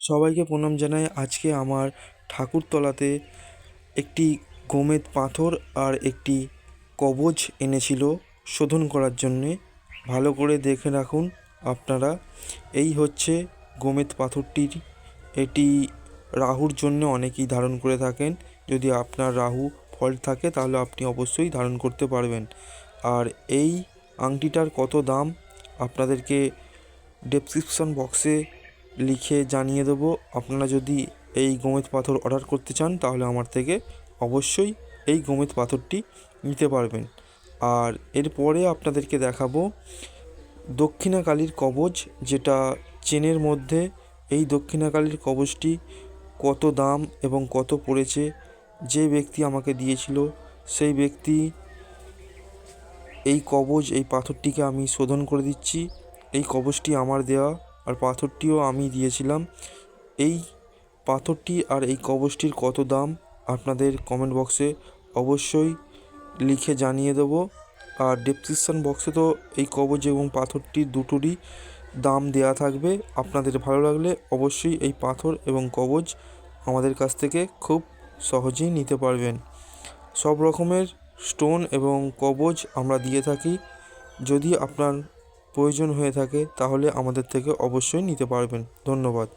সবাইকে প্রণাম জানাই। আজকে আমার ঠাকুরতলাতে একটি গোমেদ পাথর আর একটি কবচ এনেছিল শোধন করার জন্যে। ভালো করে দেখে রাখুন আপনারা। এই হচ্ছে গোমেদ পাথরটির। এটি রাহুর জন্য অনেকেই ধারণ করে থাকেন। যদি আপনার রাহু ফল্ট থাকে তাহলে আপনি অবশ্যই ধারণ করতে পারবেন। আর এই আংটিটার কত দাম? আপনাদেরকে ডেসক্রিপশন বক্সে লিখে জানিয়ে দেবো। আপনারা যদি এই গোমেদ পাথর অর্ডার করতে চান, তাহলে আমার থেকে অবশ্যই এই গোমেদ পাথরটি নিতে পারবেন। আর এরপরে আপনাদেরকে দেখাবো দক্ষিণাকালীর কবচ যেটা চেনের মধ্যে এই দক্ষিণাকালীর কবচটি কত দাম এবং কত পড়েছে, যে ব্যক্তি আমাকে দিয়েছিল, সেই ব্যক্তি এই কবচ এই পাথরটিকে আমি শোধন করে দিচ্ছি। এই কবচটি আমার দেওয়া আর পাথরটিও আমি দিয়েছিলাম। এই পাথরটি আর এই কবচটির কত দাম আপনাদের কমেন্ট বক্সে অবশ্যই লিখে জানিয়ে দেবো। আর ডেসক্রিপশন বক্সে তো এই কবচ এবং পাথরটির দুটোরই দাম দেয়া থাকবে। আপনাদের ভালো লাগলে অবশ্যই এই পাথর এবং কবচ আমাদের কাছ থেকে খুব সহজেই নিতে পারবেন। সব রকমের স্টোন এবং কবচ আমরা দিয়ে থাকি। যদি আপনার প্রয়োজন হয়ে থাকে তাহলে আমাদের থেকে অবশ্যই নিতে পারবেন। ধন্যবাদ।